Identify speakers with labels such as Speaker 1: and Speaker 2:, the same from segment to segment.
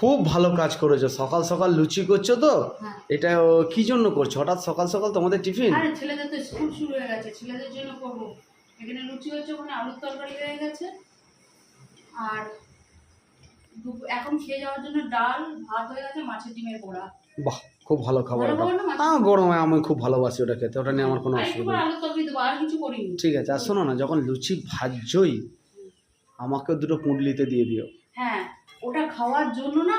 Speaker 1: খুব ভালো কাজ করেছ। সকাল সকাল লুচি করছ তো?
Speaker 2: হ্যাঁ।
Speaker 1: এটা কি জন্য করছ? হঠাৎ সকাল সকাল তোমাদের টিফিন?
Speaker 2: আরে ছেলেদের তো স্কুল শুরু হয়ে গেছে। ছেলেদের জন্য করব। এখানে লুচি হচ্ছে ওখানে আলুর তরকারি হয়ে গেছে। আর এখন খেয়ে যাওয়ার জন্য ডাল ভাত হয়ে গেছে মাছের ডিমের পোড়া
Speaker 1: বাহ খুব ভালো খাবার ওটা হ্যাঁ গরমে আমি খুব ভালোবাসি ওটা খেতে। ওটা নিয়ে আমার কোনো অসুবিধা নেই। ঠিক আছে আর শোনো না যখন লুচি ভাজছই আমাকে দুটো পুঁটলিতে দিয়ে দিও।
Speaker 2: হ্যাঁ। ওটা খাওয়ার জন্য না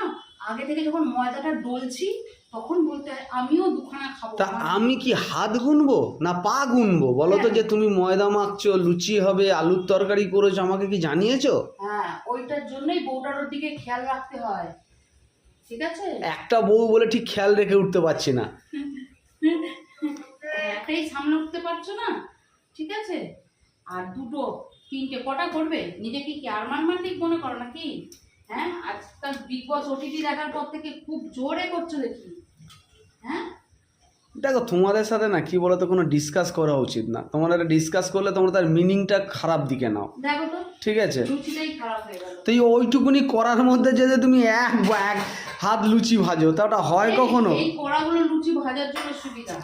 Speaker 2: আগে থেকে যখন ময়দাটা ডলছি তখন বলতে হয় আমিও দুখানা খাব।
Speaker 1: তা আমি কি হাত গুনবো না পা গুনবো? বলো তো
Speaker 2: হ্যাঁ।
Speaker 1: যে তুমি ময়দা মাখছো লুচি হবে আলুর তরকারি করেছ আমাকে কি জানিয়েছো?
Speaker 2: হ্যাঁ ওইটার জন্যই বউটার দিকে খেয়াল রাখতে হয়। ঠিক আছে?
Speaker 1: একটা বউ বলে ঠিক খেয়াল রেখে উঠতে পারছি না।
Speaker 2: একটাই সামনে উঠতে পারছ না? ঠিক আছে? আর দুটো তিনটে কটা করবে? নিজেকে কি আরমান মান্ডিক মনে করো নাকি? হ্যাঁ আজকাল বিগ বস ওটিটি দেখার পর থেকে খুব জোরে করছ দেখি। হ্যাঁ?
Speaker 1: দেখো তোমাদের সাথে না কি বলতো কোনো ডিসকাস করা উচিত না। তোমরা ডিসকাস করলে তোমরা তার মিনিংটা খারাপ দিকে নাও।
Speaker 2: দেখো তো
Speaker 1: ঠিক আছে? তো এই ওইটুকুনি করার মধ্যে যে তুমি এক বা এক হাত লুচি ভাজো তা ওটা হয় কখনো?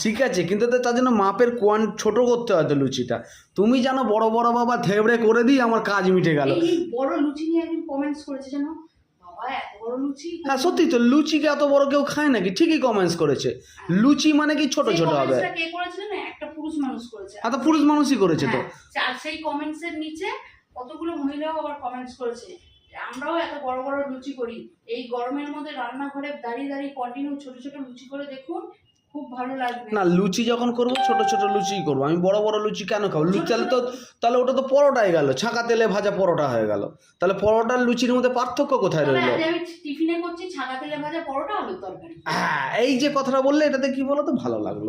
Speaker 1: ঠিক আছে কিন্তু তার জন্য মাপের কোয়ান ছোট করতে হয় তো লুচিটা। তুমি জানো বড় বড় বাবা থেবড়ে করে দিই আমার কাজ মিটে গেল।
Speaker 2: বড় লুচি নিয়ে কমেন্টস করেছে জানো?
Speaker 1: হ্যাঁ সত্যি তো লুচিকে এত বড় কেউ খায় নাকি? ঠিকই কমেন্টস করেছে। লুচি মানে কি ছোট ছোট হবে?
Speaker 2: একটা পুরুষ মানুষ করেছে।
Speaker 1: এত পুরুষ মানুষই করেছে তো।
Speaker 2: হ্যাঁ, আর সেই কমেন্টসের নিচে কতগুলো মহিলাও আবার কমেন্টস করেছে। আমরাও এত বড় বড় লুচি করি। এই গরমের মধ্যে রান্নাঘরে দাঁড়িয়ে দাঁড়িয়ে কন্টিনিউ ছোট ছোট লুচি করে দেখুন খুব ভালো লাগবে।
Speaker 1: না লুচি যখন করব ছোট ছোট লুচিই করব। আমি বড় বড় লুচি কেন খাব? লুচি তাহলে তো তাহলে ওটা তো পরোটাই গেল। ছাঁকা তেলে ভাজা পরোটা হয়ে গেল। তাহলে পরোটার লুচির মধ্যে পার্থক্য কোথায় রইল?
Speaker 2: আমি টিফিনে করছি ছাগা তেলে ভাজা পরোটা আলুর তরকারি।
Speaker 1: হ্যাঁ এই যে কথাটা বললে এটাতে কি বলো তো ভালো লাগল।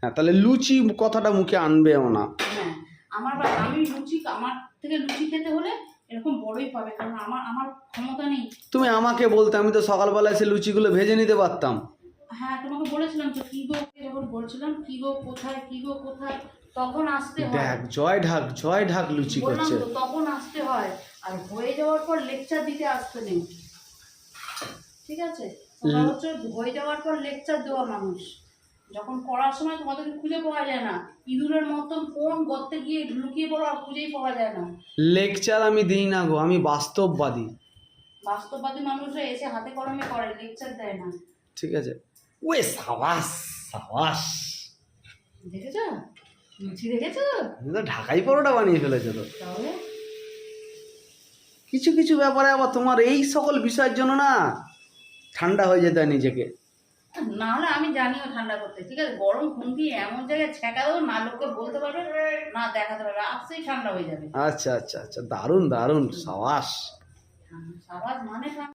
Speaker 1: হ্যাঁ তাহলে লুচি কথাটা মুখে আনবেও না।
Speaker 2: হ্যাঁ আমার আমি লুচি আমার থেকে লুচি খেতে হলে এরকম বড়ই পাবে কারণ আমার আমার ক্ষমতা নেই।
Speaker 1: তুমি আমাকে বলতে আমি তো সকালবেলা এসে লুচিগুলো ভেজে নিতে পারতাম।
Speaker 2: হ্যাঁ তোমাকে বলেছিলাম তো কি গো যখন বলছিলাম কি গো কোথায় কি গো কোথায় তখন আসতে হয়।
Speaker 1: দেখ জয় ঢাক জয় ঢাক লুচি করছে।
Speaker 2: তখন আসতে হয়। আর হয়ে যাওয়ার পর লেকচার দিতে আসতে নেই। ঠিক আছে? হচ্ছে হয়ে যাওয়ার পর লেকচার দেওয়া মানুষ। যখন করার সময় তোমাদেরকে খুঁজে পাওয়া যায় না ইঁদুরের মতন কোন গর্তে গিয়ে লুকিয়ে পড়ো আর খুঁজেই পাওয়া যায় না।
Speaker 1: লেকচার আমি দিই না গো আমি বাস্তববাদী।
Speaker 2: বাস্তববাদী মানুষরা এসে হাতে কলমে করে লেকচার দেয় না।
Speaker 1: ঠিক আছে? ওয়ে সাবাস সাবাস।
Speaker 2: দেখেছ? লুচি দেখেছ?
Speaker 1: ঢাকাই পরোটা বানিয়ে ফেলেছো তো।
Speaker 2: তাহলে?
Speaker 1: কিছু কিছু ব্যাপারে আবার তোমার এই সকল বিষয়ের জন্য না ঠান্ডা হয়ে যেতে হয় নিজেকে।
Speaker 2: না হলে আমি জানিও ঠান্ডা করতে। ঠিক আছে গরম খুন্তি এমন জায়গায় ছেঁকা দেবো না লোককে বলতে পারবে না দেখাতে পারবে আসতেই ঠান্ডা হয়ে যাবে।
Speaker 1: আচ্ছা আচ্ছা আচ্ছা দারুণ দারুণ সাবাস।
Speaker 2: সাবাস মানে